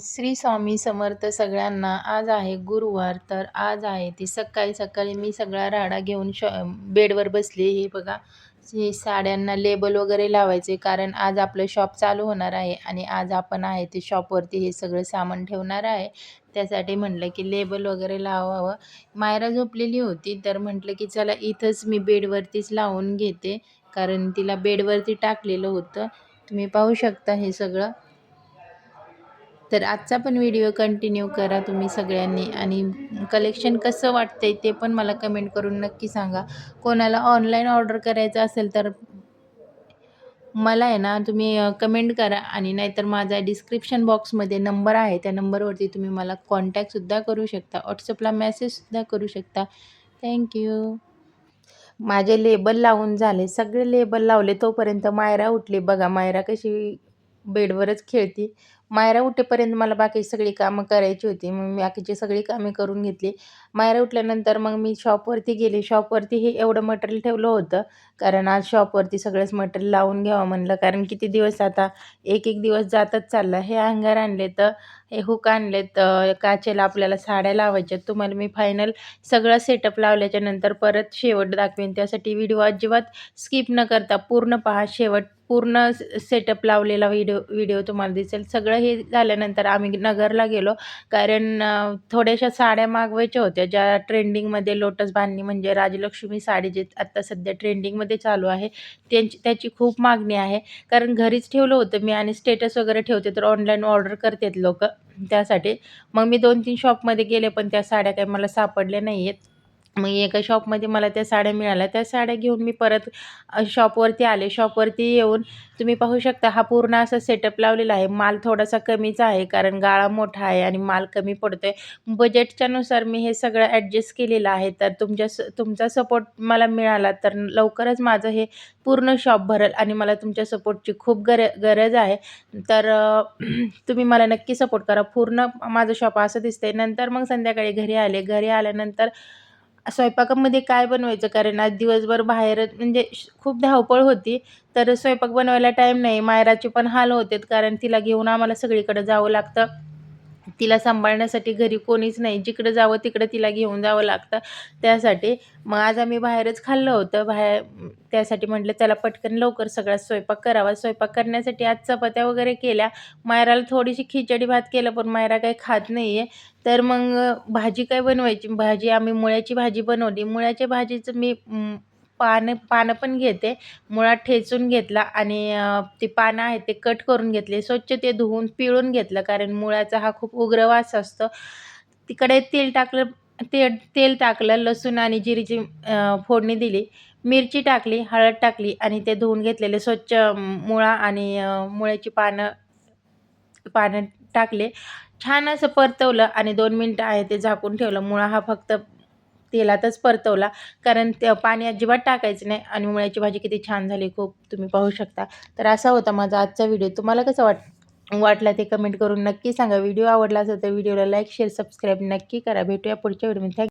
श्री स्वामी समर्थ सगळ्यांना आज आहे गुरुवार तर आज आहे ती सकाळी सकाळी मी सगळा राडा घेऊन शॉ बेडवर बसली हे बघा हे साड्यांना लेबल वगैरे लावायचे कारण आज आपलं शॉप चालू होणार आहे आणि आज आपण आहे ते शॉपवरती हे सगळं सामान ठेवणार आहे. त्यासाठी म्हटलं की लेबल वगैरे लावावं. मायरा झोपलेली होती तर म्हटलं की चला इथंच मी बेडवरतीच लावून घेते कारण तिला बेडवरती टाकलेलं होतं. तुम्ही पाहू शकता हे सगळं. तर आजचा पण व्हिडिओ कंटिन्यू करा तुम्ही सगळ्यांनी. आणि कलेक्शन कसं वाटतंय ते पण मला कमेंट करून नक्की सांगा. कोणाला ऑनलाईन ऑर्डर करायचं असेल तर मला आहे ना तुम्ही कमेंट करा. आणि नाहीतर माझा डिस्क्रिप्शन बॉक्समध्ये नंबर आहे त्या नंबरवरती तुम्ही मला कॉन्टॅक्टसुद्धा करू शकता. व्हॉट्सअपला मेसेजसुद्धा करू शकता. थँक्यू माझे लेबल लावून झाले. सगळे लेबल लावले तोपर्यंत मायरा उठली. बघा मायरा कशी बेडवरच खेळती. मायरा उठेपर्यंत मला बाकी सगळी कामं करायची होती. मग मी बाकीची सगळी कामे करून घेतली. मायरा उठल्यानंतर मग मी शॉपवरती गेले. शॉपवरती हे एवढं मटेरियल ठेवलं होतं. कारण आज शॉपवरती सगळंच मटेरियल लावून घ्यावं म्हणलं. कारण किती दिवस आता एक एक दिवस जातच चालला. हे अंगार आणले तर हुक आणलेत काचेला आपल्याला साड्या लावायच्या तुम्हाला मी फायनल सगळं सेटअप लावल्याच्या नंतर परत शेवट दाखवेन. त्यासाठी व्हिडिओ अजिबात स्किप न करता पूर्ण पहा. शेवट पूर्ण सेटअप लावलेला व्हिडिओ व्हिडिओ तुम्हाला दिसेल. सगळं हे झाल्यानंतर आम्ही नगरला गेलो. कारण थोड्याशा साड्या मागवायच्या होत्या. ज्या ट्रेंडिंगमध्ये लोटस बांधणी म्हणजे राजलक्ष्मी साडी जे आत्ता सध्या ट्रेंडिंगमध्ये चालू आहे त्यांची त्याची खूप मागणी आहे. कारण घरीच ठेवलं होतं मी आणि स्टेटस वगैरे ठेवते तर ऑनलाईन ऑर्डर करतात लोक. त्यासाठी. मग मी दोन तीन शॉपमध्ये गेले पण त्या साड्या काही मला सापडल्या नाही आहेत मग एका शॉपमध्ये मला त्या साड्या मिळाल्या. त्या साड्या घेऊन मी परत शॉपवरती आले. शॉपवरती येऊन तुम्ही पाहू शकता हा पूर्ण असा सेटअप लावलेला आहे. माल थोडासा कमीच आहे कारण गाळा मोठा आहे आणि माल कमी पडतो आहे बजेटच्यानुसार मी हे सगळं ॲडजस्ट केलेलं आहे. तर तुमच्या स तुमचा सपोर्ट मला मिळाला तर लवकरच माझं हे पूर्ण शॉप भरेल आणि मला तुमच्या सपोर्टची खूप गर गरज आहे. तर तुम्ही मला नक्की सपोर्ट करा. पूर्ण माझं शॉप असं दिसतंय. नंतर मग संध्याकाळी घरी आले. घरी आल्यानंतर स्वयंपाकामध्ये काय बनवायचं? कारण आज दिवसभर बाहेर म्हणजे खूप धावपळ होती तर स्वयंपाक बनवायला टाईम नाही. मायराचे पण हाल होते कारण तिला घेऊन आम्हाला सगळीकडे जावं लागतं. तिला सांभाळण्यासाठी घरी कोणीच नाही. जिकडं जावं तिकडं तिला घेऊन जावं लागतं. त्यासाठी मग आज आम्ही बाहेरच खाल्लं होतं. बाहेर त्यासाठी म्हटलं त्याला पटकन लवकर सगळा स्वयंपाक करावा. स्वयंपाक करण्यासाठी आज चपात्या वगैरे केल्या. मायराला थोडीशी खिचडी भात केलं पण मायरा काही खात नाही आहे तर मग भाजी काय बनवायची? भाजी आम्ही मुळ्याची भाजी बनवली. मुळ्याच्या भाजीचं मी पानं पानं पण घेते. मुळात ठेचून घेतला आणि ती पानं आहेत ते कट करून घेतले. स्वच्छ ते धुवून पिळून घेतलं कारण मुळाचा हा खूप उग्र वास असतो. तिकडे तेल टाकलं ते तेल टाकलं लसूण आणि जिरीची फोडणी दिली. मिरची टाकली हळद टाकली आणि ते धुवून घेतलेले. स्वच्छ मुळा आणि मुळ्याची पानं पानं टाकले. छान असं परतवलं आणि दोन मिनटं आहे ते झाकून ठेवलं. मुळा हा फक्त तेलातच परतवला. कारण ते पाणी अजिबात टाकायचं नाही आणि मुळ्याची भाजी किती छान झाली खूप तुम्ही पाहू शकता. तर असा होता माझा आजचा व्हिडिओ. तुम्हाला कसं वाट वाटला ते कमेंट करून नक्की सांगा. व्हिडिओ आवडला असेल तर व्हिडिओला लाईक शेअर सबस्क्राईब नक्की करा. भेटूया पुढच्या व्हिडिओमध्ये. थँक्यू